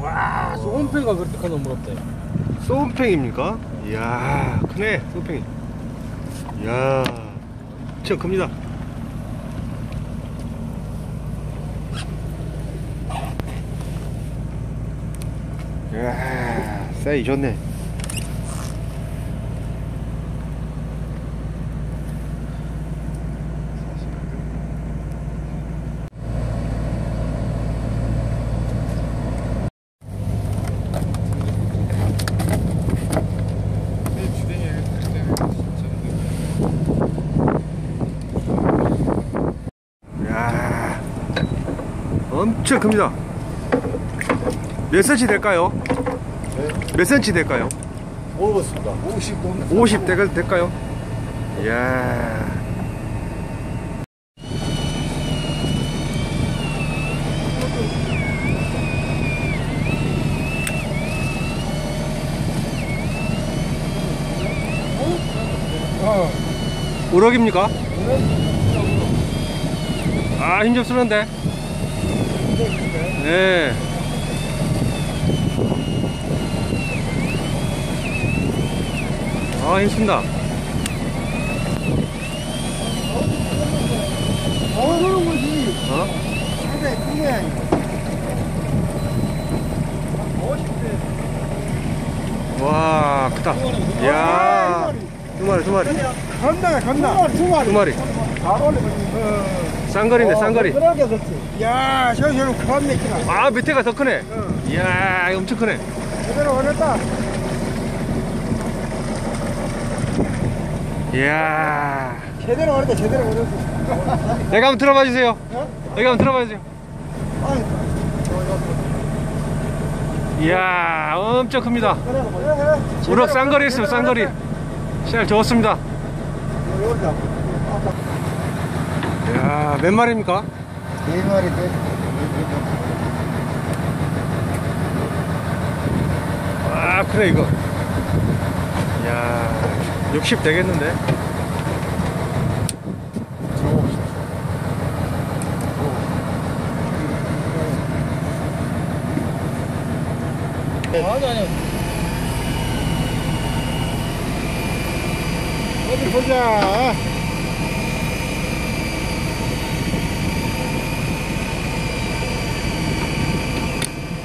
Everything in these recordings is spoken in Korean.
와, 소음팽이가 그렇게 커서 무섭대. 소음팽입니까? 이야, 크네, 소음팽이. 이야, 진짜 큽니다. 이야, 사이 좋네. 엄청 큽니다 몇 cm 될까요? 몇 cm 될까요? 모르겠습니다. 50 돈. 50 될, 될까요? 이야 어. 우럭입니까? 아 힘좀 쓰는데 네 아, 힘쓴다. 어느 거지? 어? 상당히 큰 거야. 와, 크다. 이야. 두 마리, 두 마리. 건나, 건나. 두 마리, 두 마리. 바로 올려. 어. 쌍거리네, 쌍거리. 그러게 그렇지. 야, 저, 저는 겁내 크나. 아, 밑에가 더 크네. 어. 이야, 엄청 크네. 제대로 걸렸다. 이야. 제대로 걸렸다, 제대로 걸렸어. 여기 한번 들어봐 주세요. 어? 여기 한번 들어봐 주세요. 이야, 엄청 큽니다. 그래, 그래. 우럭 쌍거리 있어요, 쌍거리. 시작 좋습니다. 이야, 몇 마리입니까? 네 마리 돼. 아, 그래, 이거. 이야, 60 되겠는데? 아니, 아니. 어디 보자.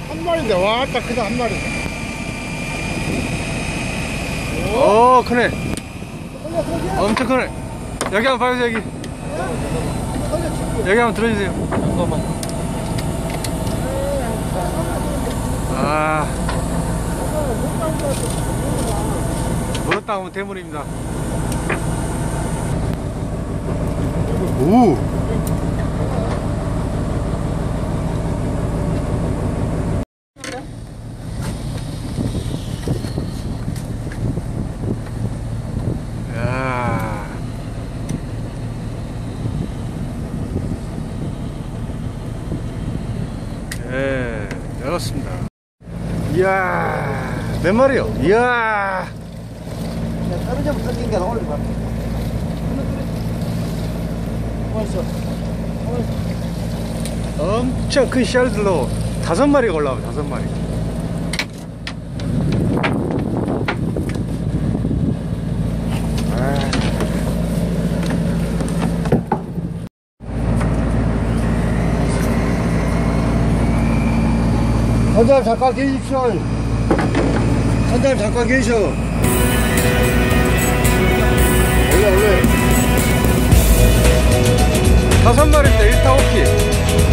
한 마리인데, 와, 딱 크다, 한 마리. 오, 크네. 엄청 크네. 여기 한번 봐주세요, 여기. 여기 한번 들어주세요. 잠깐만. 아. 물었다 오면 대물입니다. 오! 야. 예, 열었습니다. 이야, 몇 마리요? 이야, 점을 섞인 게. 벌써. 엄청 큰 씨알들로 다섯 마리가 올라와요, 다섯 마리. 한달 잠깐 계십시오. 한달 잠깐 계셔. 원래, 원래. 다섯 마리인데 1타 5피.